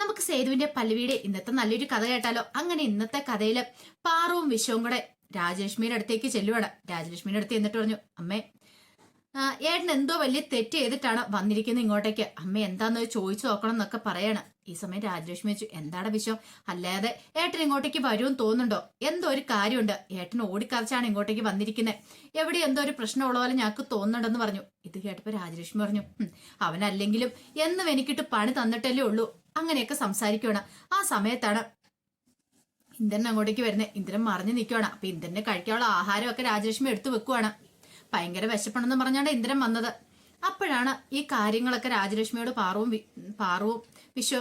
നമുക്ക് സേതുവിന്റെ പല്ലവിയുടെ ഇന്നത്തെ നല്ലൊരു കഥ കേട്ടാലോ? അങ്ങനെ ഇന്നത്തെ കഥയിൽ പാറവും വിശ്വവും കൂടെ രാജലക്ഷ്മിയുടെ അടുത്തേക്ക് ചെല്ലുവാണ്. രാജലക്ഷ്മിയുടെ അടുത്ത് എന്നിട്ട് പറഞ്ഞു അമ്മേ ഏട്ടൻ എന്തോ വലിയ തെറ്റ് ചെയ്തിട്ടാണ് വന്നിരിക്കുന്നത് ഇങ്ങോട്ടേക്ക്. അമ്മ എന്താന്ന് ചോദിച്ചു നോക്കണം എന്നൊക്കെ പറയാണ്. ഈ സമയം രാജലക്ഷ്മി വെച്ചു എന്താണ് വിശ്വം? അല്ലാതെ ഏട്ടൻ ഇങ്ങോട്ടേക്ക് വരുമെന്ന് തോന്നുന്നുണ്ടോ? എന്തോ ഒരു കാര്യമുണ്ട്. ഏട്ടൻ ഓടിക്കറച്ചാണ് ഇങ്ങോട്ടേക്ക് വന്നിരിക്കുന്നത് എവിടെ എന്തോ ഒരു പ്രശ്നമുള്ള പോലെ ഞങ്ങൾക്ക് തോന്നുന്നുണ്ടെന്ന് പറഞ്ഞു. ഇത് കേട്ടപ്പോൾ രാജലക്ഷ്മി പറഞ്ഞു അവനല്ലെങ്കിലും എന്നും എനിക്കിട്ട് പണി തന്നിട്ടല്ലേ ഉള്ളൂ. അങ്ങനെയൊക്കെ സംസാരിക്കുകയാണ് ആ സമയത്താണ് ഇന്ദ്രൻ അങ്ങോട്ടേക്ക് വരുന്നത് ഇന്ദ്രൻ മറിഞ്ഞു നിൽക്കുവാണ് അപ്പൊ ഇന്ദ്രനെ കഴിക്കാനുള്ള ആഹാരമൊക്കെ രാജലക്ഷ്മി എടുത്തു വെക്കുവാണ്. ഭയങ്കര വിശപ്പണെന്ന് പറഞ്ഞാണ് ഇന്ദ്രൻ വന്നത്. അപ്പോഴാണ് ഈ കാര്യങ്ങളൊക്കെ രാജലക്ഷ്മിയോട് പാറവും പാറവും വിശ്വ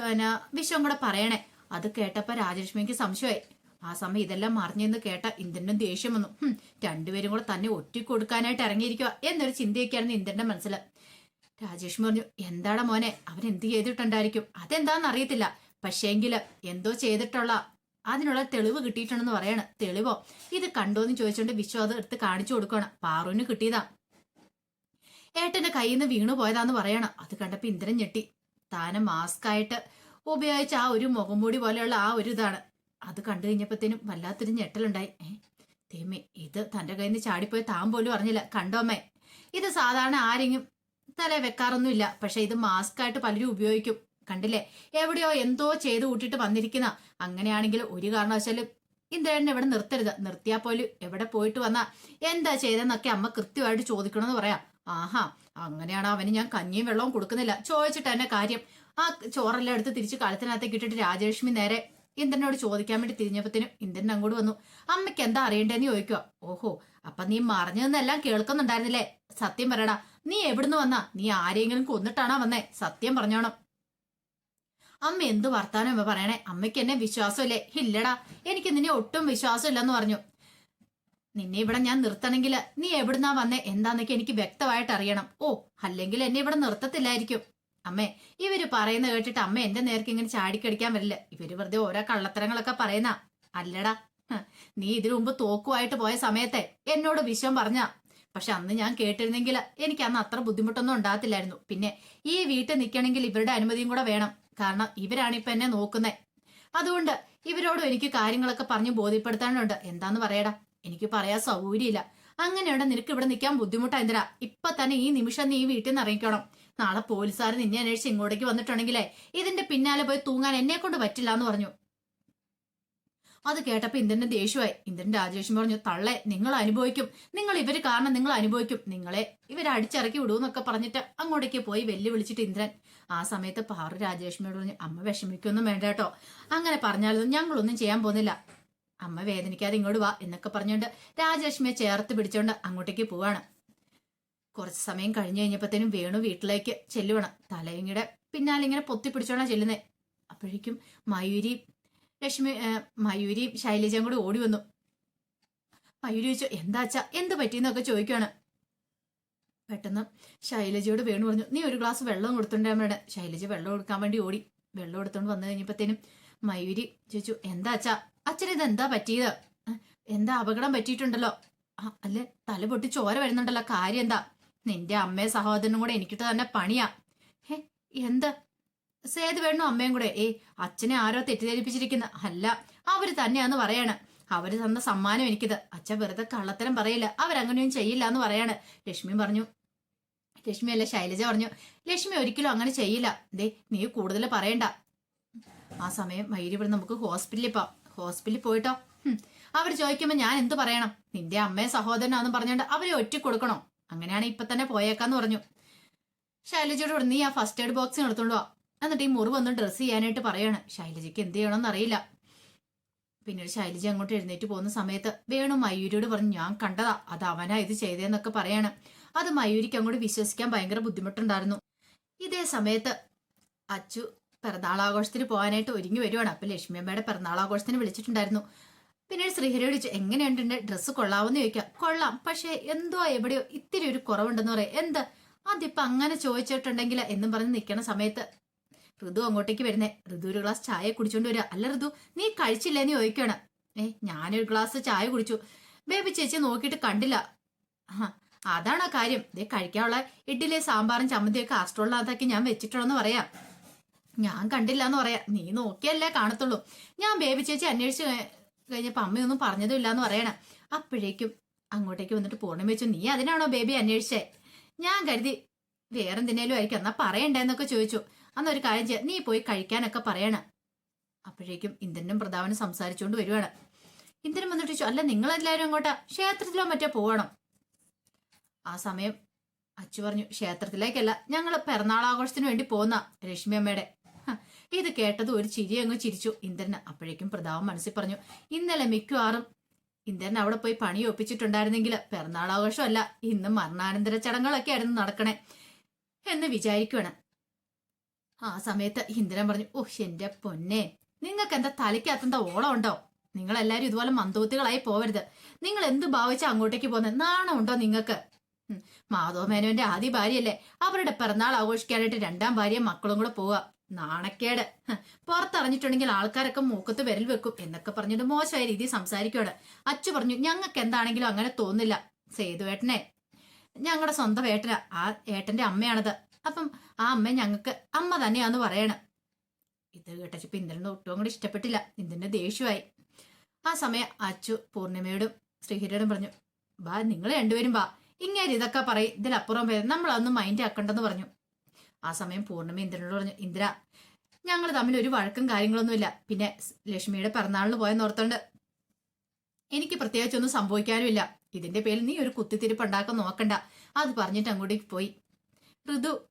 വിശ്വം കൂടെ പറയണേ. അത് കേട്ടപ്പോ രാജലക്ഷ്മിക്ക് സംശയമായി. ആ സമയം ഇതെല്ലാം മറിഞ്ഞെന്ന് കേട്ട ഇന്ദ്രനും ദേഷ്യം വന്നു. രണ്ടുപേരും കൂടെ തന്നെ ഒറ്റ കൊടുക്കാനായിട്ട് ഇറങ്ങിയിരിക്കുക എന്നൊരു ചിന്തയൊക്കെയായിരുന്നു ഇന്ദ്രന്റെ മനസ്സിൽ രാജേഷ് പറഞ്ഞു എന്താടാ മോനെ അവൻ എന്ത് ചെയ്തിട്ടുണ്ടായിരിക്കും? അതെന്താന്ന് അറിയത്തില്ല. പക്ഷേങ്കിൽ എന്തോ ചെയ്തിട്ടുള്ള അതിനുള്ള തെളിവ് കിട്ടിയിട്ടുണ്ടെന്ന് പറയാണ്. തെളിവോ? ഇത് കണ്ടോന്ന് ചോദിച്ചുകൊണ്ട് വിശ്വ അത് എടുത്ത് കാണിച്ചു കൊടുക്കണം. പാറുവിന് കിട്ടിയതാ. ഏട്ടന്റെ കയ്യിൽ നിന്ന് വീണു പോയതാന്ന് പറയണം. അത് കണ്ടപ്പോ ഇന്ദ്രൻ ഞെട്ടി. താനെ മാസ്ക് ആയിട്ട് ഉപയോഗിച്ച ആ ഒരു മുഖംമൂടി പോലെയുള്ള ആ ഒരു ഇതാണ്. അത് കണ്ടു കഴിഞ്ഞപ്പോഴത്തേനും വല്ലാത്തൊരു ഞെട്ടലുണ്ടായി. ഏ തേമേ ഇത് തന്റെ കയ്യിൽ നിന്ന് ചാടിപ്പോയി താൻ പോലും അറിഞ്ഞില്ല. കണ്ടോമേ ഇത് സാധാരണ ആരെങ്കിലും തല വെക്കാറൊന്നുമില്ല. പക്ഷെ ഇത് മാസ്ക് ആയിട്ട് പലരും ഉപയോഗിക്കും. കണ്ടില്ലേ? എവിടെയോ എന്തോ ചെയ്ത് കൂട്ടിട്ട് വന്നിരിക്കുന്ന. അങ്ങനെയാണെങ്കിൽ ഒരു കാരണവശാലും ഇന്ദ്രനെ ഇവിടെ നിർത്തരുത്. നിർത്തിയാ പോലും എവിടെ പോയിട്ട് വന്നാ എന്താ ചെയ്തെന്നൊക്കെ അമ്മ കൃത്യമായിട്ട് ചോദിക്കണമെന്ന് പറയാം. ആഹാ അങ്ങനെയാണ് അവന് ഞാൻ കഞ്ഞിയും വെള്ളവും കൊടുക്കുന്നില്ല. ചോദിച്ചിട്ട് എന്നെ കാര്യം. ആ ചോറെല്ലാം എടുത്ത് തിരിച്ച് കളത്തിനകത്തേക്ക് ഇട്ടിട്ട് രാജലക്ഷ്മി നേരെ ഇന്ദ്രനോട് ചോദിക്കാൻ വേണ്ടി തിരിഞ്ഞപ്പത്തിനും ഇന്ദ്രൻ അങ്ങോട്ട് വന്നു. അമ്മയ്ക്ക് എന്താ അറിയണ്ടേന്ന് ചോദിക്കുക ഓഹോ അപ്പൊ നീ മറിഞ്ഞതെന്നെല്ലാം കേൾക്കുന്നുണ്ടായിരുന്നില്ലേ? സത്യം പറയടാ നീ എവിടുന്ന് വന്നാ? നീ ആരെങ്കിലും കൊന്നിട്ടാണോ വന്നേ. സത്യം പറഞ്ഞോണം. അമ്മ എന്ത് വർത്താനം അമ്മ പറയണേ? അമ്മയ്ക്ക് എന്നെ വിശ്വാസമില്ലേ? ഇല്ലടാ എനിക്ക് നിന്നെ ഒട്ടും വിശ്വാസമില്ലെന്ന് പറഞ്ഞു. നിന്നെ ഇവിടെ ഞാൻ നിർത്തണമെങ്കിൽ നീ എവിടുന്നാ വന്നേ? എന്താന്നൊക്കെ എനിക്ക് വ്യക്തമായിട്ട് അറിയണം. ഓ അല്ലെങ്കിൽ എന്നെ ഇവിടെ നിർത്തത്തില്ലായിരിക്കും. അമ്മേ ഇവർ പറയുന്ന കേട്ടിട്ട് അമ്മ എന്റെ നേർക്ക് ഇങ്ങനെ ചാടിക്കടിക്കാൻ വരില്ല. ഇവർ വെറുതെ ഓരോ കള്ളത്തരങ്ങളൊക്കെ പറയുന്ന. അല്ലടാ നീ ഇതിനു മുമ്പ് തോക്കുമായിട്ട് പോയ സമയത്തെ എന്നോട് വിശ്വം പറഞ്ഞ. പക്ഷെ അന്ന് ഞാൻ കേട്ടിരുന്നെങ്കിൽ എനിക്ക് അന്ന് അത്ര ബുദ്ധിമുട്ടൊന്നും ഉണ്ടാകത്തില്ലായിരുന്നു. പിന്നെ ഈ വീട്ടിൽ നിൽക്കണമെങ്കിൽ ഇവരുടെ അനുമതിയും കൂടെ വേണം. കാരണം ഇവരാണ് ഇപ്പൊ എന്നെ നോക്കുന്നത് അതുകൊണ്ട് ഇവരോടും എനിക്ക് കാര്യങ്ങളൊക്കെ പറഞ്ഞ് ബോധ്യപ്പെടുത്താനുണ്ട്. എന്താന്ന് പറയടാ? എനിക്ക് പറയാൻ സൗകര്യമില്ല. അങ്ങനെയുണ്ട് നിനക്ക് ഇവിടെ നിൽക്കാൻ ബുദ്ധിമുട്ടാ എന്തിനാ? ഇപ്പൊ തന്നെ ഈ നിമിഷം നീ വീട്ടിൽ നിന്ന് ഇറങ്ങിക്കണം. നാളെ പോലീസുകാർ നിന്നെ അന്വേഷിച്ച് ഇങ്ങോട്ടേക്ക് വന്നിട്ടുണ്ടെങ്കിലേ ഇതിന്റെ പിന്നാലെ പോയി തൂങ്ങാൻ എന്നെ കൊണ്ട് പറ്റില്ല എന്ന് പറഞ്ഞു. അത് കേട്ടപ്പോ ഇന്ദ്രന്റെ ദേഷ്യമായി. ഇന്ദ്രൻ രാജേഷൻ പറഞ്ഞു തള്ളെ നിങ്ങൾ അനുഭവിക്കും. നിങ്ങൾ ഇവർ കാരണം നിങ്ങൾ അനുഭവിക്കും. നിങ്ങളെ ഇവരെ അടിച്ചിറക്കി വിടൂന്നൊക്കെ പറഞ്ഞിട്ട് അങ്ങോട്ടേക്ക് പോയി വെല്ലുവിളിച്ചിട്ട് ഇന്ദ്രൻ. ആ സമയത്ത് പാറു രാജേഷ്മയോട് പറഞ്ഞു അമ്മ വിഷമിക്കൊന്നും വേണ്ട കേട്ടോ. അങ്ങനെ പറഞ്ഞാലൊന്നും ഞങ്ങളൊന്നും ചെയ്യാൻ പോകുന്നില്ല. അമ്മ വേദനിക്കാതെ ഇങ്ങോട്ട് വാ എന്നൊക്കെ പറഞ്ഞുകൊണ്ട് രാജലക്ഷ്മിയെ ചേർത്ത് പിടിച്ചോണ്ട് അങ്ങോട്ടേക്ക് പോവാണ്. കുറച്ച് സമയം കഴിഞ്ഞു കഴിഞ്ഞപ്പോഴത്തേനും വേണു വീട്ടിലേക്ക് ചെല്ലുവണം. തലയിങ്ങയുടെ പിന്നാലെ ഇങ്ങനെ പൊത്തി ചെല്ലുന്നേ. അപ്പോഴേക്കും മയൂരി ലക്ഷ്മി മയൂരിയും ശൈലജയും കൂടി ഓടി വന്നു. മയൂരി ചോദിച്ചു എന്താച്ചാ എന്ത് പറ്റിയെന്നൊക്കെ ചോദിക്കുകയാണ് പെട്ടെന്ന് ശൈലജയോട് വേണു പറഞ്ഞു നീ ഒരു ഗ്ലാസ് വെള്ളം കൊടുത്തുണ്ടേ അമ്മയുടെ? ശൈലജ വെള്ളം കൊടുക്കാൻ വേണ്ടി ഓടി. വെള്ളം കൊടുത്തോണ്ട് വന്നു കഴിഞ്ഞപ്പോഴത്തേനും മയൂരി ചോദിച്ചു എന്താ അച്ഛാ? അച്ഛൻ ഇത് എന്താ പറ്റിയത് എന്താ അപകടം പറ്റിയിട്ടുണ്ടല്ലോ? അല്ലേ? തല പൊട്ടി ചോര വരുന്നുണ്ടല്ലോ കാര്യം എന്താ? നിന്റെ അമ്മയെ സഹോദരനും കൂടെ എനിക്കിട്ട് തന്നെ പണിയാ. ഹേ എന്ത്? സേതു വേണു അമ്മയും കൂടെ? ഏ അച്ഛനെ ആരോ തെറ്റിദ്ധരിപ്പിച്ചിരിക്കുന്ന. അല്ല അവർ തന്നെയാന്ന് പറയാണ്. അവർ തന്ന സമ്മാനം എനിക്കിത്. അച്ഛൻ വെറുതെ കള്ളത്തരം പറയില്ല. അവരങ്ങനെയൊന്നും ചെയ്യില്ല എന്ന് പറയാണ്. ലക്ഷ്മി പറഞ്ഞു. ലക്ഷ്മി അല്ല ശൈലജ പറഞ്ഞു. ലക്ഷ്മി ഒരിക്കലും അങ്ങനെ ചെയ്യില്ല. ദേ നീ കൂടുതൽ പറയണ്ട. ആ സമയം മയൂരി ഇവിടെ നമുക്ക് ഹോസ്പിറ്റലിൽ പോവാം. ഹോസ്പിറ്റലിൽ പോയിട്ടോ. അവർ ചോദിക്കുമ്പോൾ ഞാൻ എന്ത് പറയണം? നിന്റെ അമ്മയെ സഹോദരനാന്ന് പറഞ്ഞോണ്ട് അവരെ ഒറ്റ കൊടുക്കണോ? അങ്ങനെയാണ് ഇപ്പൊ തന്നെ പോയേക്കാന്ന് പറഞ്ഞു. ശൈലജയോട് നീ ആ ഫസ്റ്റ് എയ്ഡ് ബോക്സിന് എടുത്തോണ്ട് എന്നിട്ട് ഈ മുറിവ് ഒന്ന് ഡ്രസ്സ് ചെയ്യാനായിട്ട് പറയാണ്. ശൈലജയ്ക്ക് എന്ത് ചെയ്യണമെന്ന് അറിയില്ല. പിന്നീട് ശൈലജ അങ്ങോട്ട് എഴുന്നേറ്റ് പോകുന്ന സമയത്ത് വേണു മയൂരിയോട് പറഞ്ഞു ഞാൻ കണ്ടതാ അത് അവനാ ഇത് ചെയ്തേന്നൊക്കെ പറയാണ്. അത് മയൂരിക്ക് അങ്ങോട്ട് വിശ്വസിക്കാൻ ഭയങ്കര ബുദ്ധിമുട്ടുണ്ടായിരുന്നു. ഇതേ സമയത്ത് അച്ചു പിറന്നാളാഘോഷത്തിന് പോകാനായിട്ട് ഒരുങ്ങി വരുവാണ്. അപ്പൊ ലക്ഷ്മി അമ്മയുടെ പിറന്നാളാഘോഷത്തിന് വിളിച്ചിട്ടുണ്ടായിരുന്നു. പിന്നീട് ശ്രീഹരി വിളിച്ചു എങ്ങനെയുണ്ട് ഡ്രസ്സ് കൊള്ളാവെന്ന് ചോദിക്കാം. കൊള്ളാം പക്ഷേ എന്തോ എവിടെയോ ഇത്തിരി ഒരു കുറവുണ്ടെന്ന് പറയാം. എന്ത്? അതിപ്പോ അങ്ങനെ ചോദിച്ചിട്ടുണ്ടെങ്കിൽ എന്നും പറഞ്ഞ് നിൽക്കണ സമയത്ത് ഋതു അങ്ങോട്ടേക്ക് വരുന്നേ. ഋതു ഒരു ഗ്ലാസ് ചായ കുടിച്ചോണ്ട് വരിക അല്ല ഋതു നീ കഴിച്ചില്ലേ നീ ചോദിക്കുകയാണ് ഏ ഞാനൊരു ഗ്ലാസ് ചായ കുടിച്ചു. ബേബി ചേച്ചി നോക്കിയിട്ട് കണ്ടില്ല. ആ അതാണ് ആ കാര്യം? ദേ കഴിക്കാനുള്ള ഇഡ്ഡലി സാമ്പാറും ചമ്മന്തിയൊക്കെ ആസ്ട്രോളിനകത്താക്കി ഞാൻ വെച്ചിട്ടുള്ളെന്ന് പറയാം. ഞാൻ കണ്ടില്ല എന്ന് പറയാം. നീ നോക്കിയല്ലേ കാണത്തുള്ളൂ. ഞാൻ ബേബി ചേച്ചി അന്വേഷിച്ച് കഴിഞ്ഞപ്പോൾ കഴിഞ്ഞപ്പോ അമ്മയൊന്നും പറഞ്ഞതും ഇല്ല എന്ന് പറയണ. അപ്പോഴേക്കും അങ്ങോട്ടേക്ക് വന്നിട്ട് പൂർണം വെച്ചു. നീ അതിനാണോ ബേബി അന്വേഷിച്ചേ? ഞാൻ കരുതി വേറെന്തിനേലും ആയിരിക്കും. എന്നാ പറയണ്ടേന്നൊക്കെ ചോദിച്ചു. അന്ന് ഒരു കാര്യം ചെയ്യാം. നീ പോയി കഴിക്കാനൊക്കെ പറയണ. അപ്പോഴേക്കും ഇന്ദ്രനും പ്രതാപനും സംസാരിച്ചുകൊണ്ട് വരുവാണ്. ഇന്ദ്രൻ വന്നിട്ട് ചോദിച്ചു അല്ല നിങ്ങളെല്ലാവരും അങ്ങോട്ടാ ക്ഷേത്രത്തിലോ മറ്റോ പോകണം? ആ സമയം അച്ചു പറഞ്ഞു ക്ഷേത്രത്തിലേക്കല്ല ഞങ്ങൾ പിറന്നാളാഘോഷത്തിന് വേണ്ടി പോന്ന രശ്മി അമ്മയുടെ. ഇത് കേട്ടത് ഒരു ചിരി അങ്ങ് ചിരിച്ചു ഇന്ദ്രന്. അപ്പോഴേക്കും പ്രതാപം മനസ്സിൽ പറഞ്ഞു ഇന്നലെ മിക്കവാറും ഇന്ദ്രൻ അവിടെ പോയി പണി ഒപ്പിച്ചിട്ടുണ്ടായിരുന്നെങ്കിൽ പിറന്നാളാഘോഷമല്ല ഇന്ന് മരണാനന്തര ചടങ്ങുകളൊക്കെ ആയിരുന്നു നടക്കണേ എന്ന് വിചാരിക്കുകയാണ് ആ സമയത്ത് ഇന്ദിരൻ പറഞ്ഞു ഓ എന്റെ പൊന്നെ നിങ്ങൾക്ക് എന്താ തലയ്ക്കകത്തെന്താ ഓളം ഉണ്ടോ? നിങ്ങൾ എല്ലാരും ഇതുപോലെ മന്ദൂത്തികളായി പോവരുത്. നിങ്ങൾ എന്ത് ഭാവിച്ചാ അങ്ങോട്ടേക്ക് പോകുന്നത് നാണം ഉണ്ടോ നിങ്ങൾക്ക്? മാധവ മേനോന്റെ ആദ്യ ഭാര്യയല്ലേ. അവരുടെ പിറന്നാൾ ആഘോഷിക്കാനായിട്ട് രണ്ടാം ഭാര്യയും മക്കളും കൂടെ പോവാ. നാണക്കേട്. പുറത്തറിഞ്ഞിട്ടുണ്ടെങ്കിൽ ആൾക്കാരൊക്കെ മൂക്കത്ത് വിരൽ വെക്കും എന്നൊക്കെ പറഞ്ഞിട്ട് മോശമായ രീതിയിൽ സംസാരിക്കുകയാണ് അച്ചു പറഞ്ഞു ഞങ്ങൾക്ക് എന്താണെങ്കിലും അങ്ങനെ തോന്നില്ല സേതുവേട്ടനെ. ഞങ്ങളുടെ സ്വന്തം ഏട്ടനാ. ആ ഏട്ടന്റെ അമ്മയാണത്. അപ്പം ആ അമ്മ ഞങ്ങൾക്ക് അമ്മ തന്നെയാന്ന് പറയണം. ഇത് കേട്ടപ്പോ ഇന്ദ്രന് ഒട്ടും അങ്ങോട്ട് ഇഷ്ടപ്പെട്ടില്ല. ഇന്ദ്രന്റെ ദേഷ്യമായി ആ സമയം അച്ചു പൂർണിമയോടും ശ്രീഹരിയോടും പറഞ്ഞു ബാ നിങ്ങൾ രണ്ടുപേരും ബാ ഇങ്ങനെ ഇതൊക്കെ പറയും. ഇതിലപ്പുറം പേര് നമ്മളതൊന്നും മൈൻഡ് ആക്കണ്ടെന്ന് പറഞ്ഞു. ആ സമയം പൂർണിമ ഇന്ദ്രനോട് പറഞ്ഞു ഇന്ദ്ര ഞങ്ങൾ തമ്മിൽ ഒരു വഴക്കും കാര്യങ്ങളൊന്നുമില്ല. പിന്നെ ലക്ഷ്മിയുടെ പിറന്നാളിന് പോയെന്ന് ഓർത്തോണ്ട് എനിക്ക് പ്രത്യേകിച്ചൊന്നും സംഭവിക്കാനുമില്ല. ഇതിന്റെ പേരിൽ നീ ഒരു കുത്തിത്തിരിപ്പ് ഉണ്ടാക്കാൻ നോക്കണ്ട. അത് പറഞ്ഞിട്ട് അങ്ങോട്ടേക്ക് പോയി. ഋതു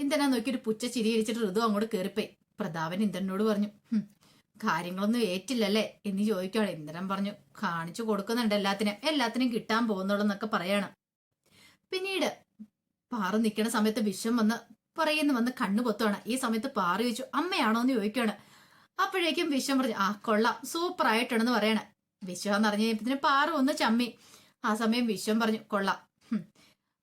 ഇന്ദ്രനെ നോക്കി ഒരു പുച്ച ചിരിയിരിച്ചിട്ട് ഋതു അങ്ങോട്ട് കയറിപ്പോയി പ്രതാപൻ ഇന്ദ്രനോട് പറഞ്ഞു കാര്യങ്ങളൊന്നും ഏറ്റില്ലല്ലേ? എന്ന് ചോദിക്കുകയാണ് ഇന്ദ്രൻ പറഞ്ഞു കാണിച്ചു കൊടുക്കുന്നുണ്ട് എല്ലാത്തിനും. എല്ലാത്തിനും കിട്ടാൻ പോകുന്നുള്ളൂ എന്നൊക്കെ പറയാണ്. പിന്നീട് പാറ നിൽക്കുന്ന സമയത്ത് വിഷം വന്ന് പറയുന്നു വന്ന് കണ്ണു പൊത്തുവാണ്. ഈ സമയത്ത് പാറ വെച്ചു അമ്മയാണോ? എന്ന് ചോദിക്കുകയാണ് അപ്പോഴേക്കും വിഷം പറഞ്ഞു ആ കൊള്ളാം. സൂപ്പർ ആയിട്ടുണ്ടെന്ന് പറയണേ. വിശ്വം എന്ന് പറഞ്ഞു കഴിഞ്ഞപ്പത്തിന് പാറു ഒന്ന് ചമ്മി. ആ സമയം വിശ്വം പറഞ്ഞു കൊള്ളാം.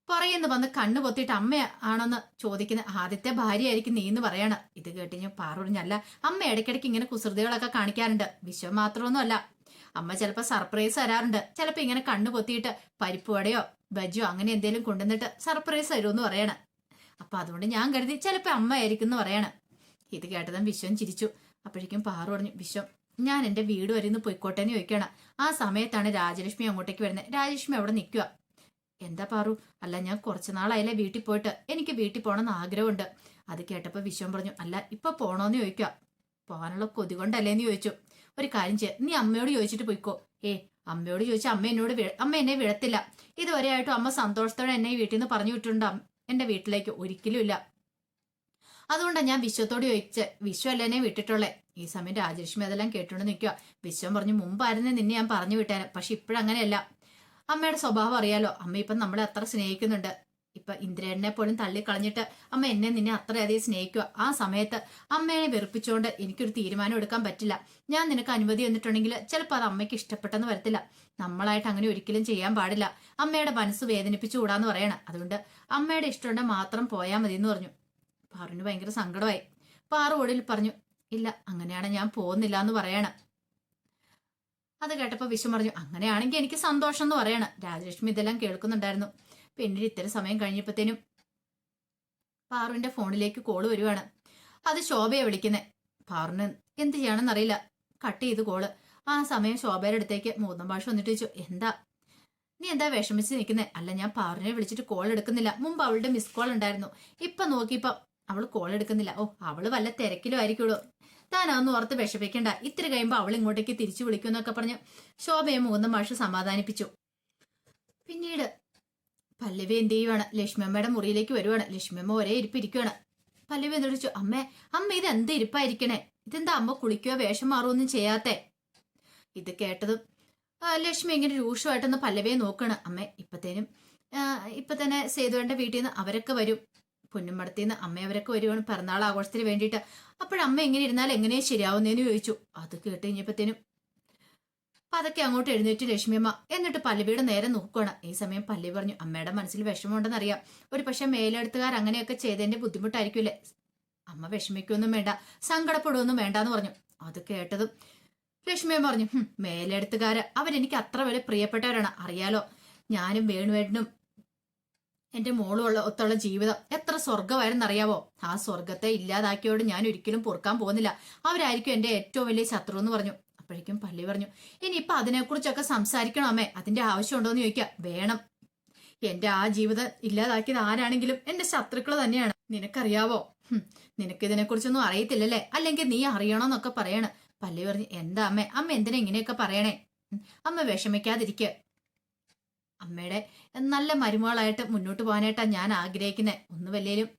പുറയെന്ന് വന്ന് കണ്ണു പൊത്തിയിട്ട് അമ്മ ആണെന്ന് ചോദിക്കുന്ന ആദ്യത്തെ ഭാര്യയായിരിക്കും നീ എന്ന് പറയാണ്. ഇത് കേട്ടിഞ്ഞ് പാറുറിഞ്ഞല്ല അമ്മ ഇടയ്ക്കിടയ്ക്ക് ഇങ്ങനെ കുസൃതികളൊക്കെ കാണിക്കാറുണ്ട്. വിശ്വം മാത്രമൊന്നും അല്ല അമ്മ ചിലപ്പോൾ സർപ്രൈസ് തരാറുണ്ട്. ചിലപ്പോൾ ഇങ്ങനെ കണ്ണു പൊത്തിയിട്ട് പരിപ്പ് വടയോ ബജ്ജോ അങ്ങനെ എന്തെങ്കിലും കൊണ്ടുവന്നിട്ട് സർപ്രൈസ് തരുമെന്ന് പറയണ. അപ്പൊ അതുകൊണ്ട് ഞാൻ കരുതി ചിലപ്പോൾ അമ്മ ആയിരിക്കും എന്ന് പറയണ. ഇത് കേട്ടതും വിശ്വം ചിരിച്ചു. അപ്പോഴേക്കും പാറു പറഞ്ഞു വിശ്വം ഞാൻ എന്റെ വീട് വരെ ഒന്ന് പൊയ്ക്കോട്ടെ എന്ന് ചോദിക്കണം ആ സമയത്താണ് രാജലക്ഷ്മി അങ്ങോട്ടേക്ക് വരുന്നത്. രാജലക്ഷ്മി അവിടെ നിൽക്കുക എന്താ പാറു? അല്ല ഞാൻ കുറച്ചു നാളായാലേ വീട്ടിൽ പോയിട്ട്. എനിക്ക് വീട്ടിൽ പോകണമെന്ന് ആഗ്രഹമുണ്ട്. അത് കേട്ടപ്പോൾ വിശ്വം പറഞ്ഞു അല്ല ഇപ്പൊ പോണോന്ന് ചോദിക്കുക പോകാനുള്ള കൊതി കൊണ്ടല്ലേന്ന് ചോദിച്ചു. ഒരു കാര്യം ചെയ്യാം നീ അമ്മയോട് ചോദിച്ചിട്ട് പോയിക്കോ. ഏ അമ്മയോട് ചോദിച്ചാൽ അമ്മ എന്നോട് അമ്മ എന്നെ വിഴത്തില്ല ഇതുവരെ ആയിട്ടും അമ്മ സന്തോഷത്തോടെ എന്നെ വീട്ടിൽ നിന്ന് പറഞ്ഞു വിട്ടിട്ടുണ്ട്? എന്റെ വീട്ടിലേക്ക് ഒരിക്കലും ഇല്ല. അതുകൊണ്ടാണ് ഞാൻ വിശ്വത്തോട് ചോദിച്ച വിശ്വം അല്ല എന്നെ വിട്ടിട്ടുള്ളേ? ഈ സമയം രാജലക്ഷ്മി അതെല്ലാം കേട്ടുകൊണ്ട് നിൽക്കുക വിശ്വം പറഞ്ഞു മുമ്പായിരുന്നു നിന്നെ ഞാൻ പറഞ്ഞു വിട്ടേനെ പക്ഷെ ഇപ്പോഴങ്ങനെയല്ല. അമ്മയുടെ സ്വഭാവം അറിയാലോ. അമ്മ ഇപ്പം നമ്മളെ അത്ര സ്നേഹിക്കുന്നുണ്ട്. ഇപ്പൊ ഇന്ദ്രനെ പോലും തള്ളിക്കളഞ്ഞിട്ട് അമ്മ എന്നെ നിന്നെ അത്രയധികം സ്നേഹിക്കുക ആ സമയത്ത് അമ്മയെ വെറുപ്പിച്ചുകൊണ്ട് എനിക്കൊരു തീരുമാനം എടുക്കാൻ പറ്റില്ല. ഞാൻ നിനക്ക് അനുമതി തന്നിട്ടുണ്ടെങ്കിൽ ചിലപ്പോൾ അത് അമ്മയ്ക്ക് ഇഷ്ടപ്പെട്ടെന്ന് വരത്തില്ല. നമ്മളായിട്ട് അങ്ങനെ ഒരിക്കലും ചെയ്യാൻ പാടില്ല. അമ്മയുടെ മനസ്സ് വേദനിപ്പിച്ചുകൂടാന്ന് പറയണം. അതുകൊണ്ട് അമ്മയുടെ ഇഷ്ടമുണ്ട് മാത്രം പോയാൽ മതി എന്ന് പറഞ്ഞു. പാറുവിന് ഭയങ്കര സങ്കടമായി. പാറു ഒടുവിൽ പറഞ്ഞു ഇല്ല അങ്ങനെയാണ് ഞാൻ പോകുന്നില്ല എന്ന് പറയണം. അത് കേട്ടപ്പോൾ വിശ്വം പറഞ്ഞു അങ്ങനെയാണെങ്കിൽ എനിക്ക് സന്തോഷം എന്ന് പറയണം. രാജലക്ഷ്മി ഇതെല്ലാം കേൾക്കുന്നുണ്ടായിരുന്നു. പിന്നീട് ഇത്തരം സമയം കഴിഞ്ഞപ്പോഴത്തേനും പാറുവിന്റെ ഫോണിലേക്ക് കോൾ വരുവാണ്. അത് ശോഭയെ വിളിക്കുന്നേ. പാറുവിന് എന്ത് ചെയ്യണമെന്ന് അറിയില്ല കട്ട് ചെയ്ത് കോൾ ആ സമയം ശോഭയുടെ അടുത്തേക്ക് മൂന്നാം ഭാഷ വന്നിട്ട് ചോദിച്ചു എന്താ? നീ എന്താ വിഷമിച്ച് നിൽക്കുന്നേ അല്ല ഞാൻ പാറുവിനെ വിളിച്ചിട്ട് കോൾ എടുക്കുന്നില്ല. മുമ്പ് അവളുടെ മിസ് കോൾ ഉണ്ടായിരുന്നു. ഇപ്പൊ നോക്കിയപ്പോ അവൾ കോൾ എടുക്കുന്നില്ല. ഓ അവൾ വല്ല തിരക്കിലും ആയിരിക്കുള്ളൂ. താൻ അതൊന്നും ഓർത്ത് വിഷമിക്കണ്ട. ഇത്തിരി കഴിയുമ്പോൾ അവൾ ഇങ്ങോട്ടേക്ക് തിരിച്ചു വിളിക്കുമെന്നൊക്കെ പറഞ്ഞ് ശോഭയെ മൂന്ന് മാഷ് സമാധാനിപ്പിച്ചു. പിന്നീട് പല്ലവി എന്ത് ചെയ്യുവാണ്? ലക്ഷ്മിയമ്മയുടെ മുറിയിലേക്ക് വരുവാണ്. ലക്ഷ്മിയമ്മ ഒരേ ഇരിപ്പിരിക്കുവാണ്. പല്ലവി എന്നോട് ചോദിച്ചു അമ്മേ അമ്മ ഇത് എന്ത് ഇരിപ്പായിരിക്കണേ? ഇതെന്താ അമ്മ കുളിക്കുകയോ വേഷം മാറുമൊന്നും ചെയ്യാത്തെ? ഇത് കേട്ടതും ലക്ഷ്മി ഇങ്ങനെ രൂക്ഷമായിട്ടൊന്ന് പല്ലവിയെ നോക്കണം. അമ്മേ ഇപ്പത്തേനും ഇപ്പൊ തന്നെ സേതുവേണ്ട വീട്ടിൽ നിന്ന് അവരൊക്കെ വരും. പൊന്നുമടത്തിൽ നിന്ന് അമ്മ അവരൊക്കെ വരുവാണ്. പിറന്നാൾ ആഘോഷത്തിന് വേണ്ടിയിട്ട്. അപ്പോഴമ്മ എങ്ങനെ ഇരുന്നാൽ എങ്ങനെ ശരിയാവുന്നതെന്ന് ചോദിച്ചു. അത് കേട്ട് കഴിഞ്ഞപ്പത്തേനും പതൊക്കെ അങ്ങോട്ട് എഴുന്നേറ്റ് ലക്ഷ്മിയമ്മ. എന്നിട്ട് പല്ലവിയുടെ നേരെ നോക്കുകയാണ് ഈ സമയം പല്ലവി പറഞ്ഞു അമ്മയുടെ മനസ്സിൽ വിഷമമുണ്ടെന്ന് അറിയാം ഒരു പക്ഷെ മേലെടുത്തുകാർ അങ്ങനെയൊക്കെ ചെയ്തതിന്റെ ബുദ്ധിമുട്ടായിരിക്കില്ലേ? അമ്മ വിഷമിക്കൊന്നും വേണ്ട. സങ്കടപ്പെടുകയൊന്നും വേണ്ടാന്ന് പറഞ്ഞു. അത് കേട്ടതും ലക്ഷ്മിയമ്മ പറഞ്ഞു "ഹും, മേലെടുത്തുകാര് അവരെനിക്ക് അത്ര വരെ പ്രിയപ്പെട്ടവരാണ്. അറിയാലോ ഞാനും വേണുവേട്ടനും എന്റെ മോളുള്ള ഒത്തുള്ള ജീവിതം എത്ര സ്വർഗമായിരുന്നറിയാവോ ആ സ്വർഗത്തെ ഇല്ലാതാക്കിയോട് ഞാൻ ഒരിക്കലും പൊറുക്കാൻ പോകുന്നില്ല. അവരായിരിക്കും എന്റെ ഏറ്റവും വലിയ ശത്രു എന്ന് പറഞ്ഞു. അപ്പോഴേക്കും പള്ളി പറഞ്ഞു ഇനിയിപ്പൊ അതിനെക്കുറിച്ചൊക്കെ സംസാരിക്കണോ അമ്മേ. അതിന്റെ ആവശ്യമുണ്ടോ എന്ന് ചോദിക്കാം. വേണം. എന്റെ ആ ജീവിതം ഇല്ലാതാക്കിയത് ആരാണെങ്കിലും എന്റെ ശത്രുക്കൾ തന്നെയാണ്. നിനക്കറിയാവോ? നിനക്ക് ഇതിനെക്കുറിച്ചൊന്നും അറിയത്തില്ലല്ലേ? അല്ലെങ്കിൽ നീ അറിയണോന്നൊക്കെ പറയണ. പല്ലി പറഞ്ഞു എന്താ അമ്മ? അമ്മ എന്തിനാ ഇങ്ങനെയൊക്കെ പറയണേ? അമ്മ വിഷമിക്കാതിരിക്കുക അമ്മയുടെ നല്ല മരുമകളായിട്ട് മുന്നോട്ട് പോകാനായിട്ടാണ് ഞാൻ ആഗ്രഹിക്കുന്നത് ഒന്ന് വല്ലേലും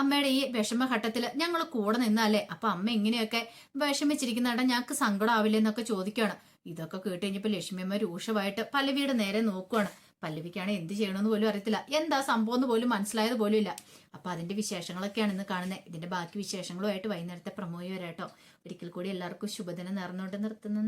അമ്മയുടെ ഈ വിഷമഘട്ടത്തിൽ ഞങ്ങൾ കൂടെ നിന്നാലേ അപ്പൊ അമ്മ ഇങ്ങനെയൊക്കെ വിഷമിച്ചിരിക്കുന്നതായിട്ട് ഞങ്ങൾക്ക് സങ്കടമാവില്ലേ എന്നൊക്കെ ചോദിക്കുകയാണ് ഇതൊക്കെ കേട്ട് കഴിഞ്ഞപ്പോൾ ലക്ഷ്മിയമ്മ രൂക്ഷമായിട്ട് പല്ലവിയുടെ നേരെ നോക്കുവാണ്. പല്ലവിക്കാണ് എന്ത് ചെയ്യണമെന്ന് പോലും അറിയത്തില്ല. എന്താ സംഭവം എന്ന് പോലും മനസ്സിലായത് പോലും ഇല്ല. അപ്പൊ അതിന്റെ വിശേഷങ്ങളൊക്കെയാണ് ഇന്ന് കാണുന്നത് ഇതിന്റെ ബാക്കി വിശേഷങ്ങളുമായിട്ട് വൈകുന്നേരത്തെ പ്രമോയി വരാട്ടോ ഒരിക്കൽ കൂടി എല്ലാവർക്കും ശുഭദിനം നേർന്നുകൊണ്ട് നിർത്തുന്ന.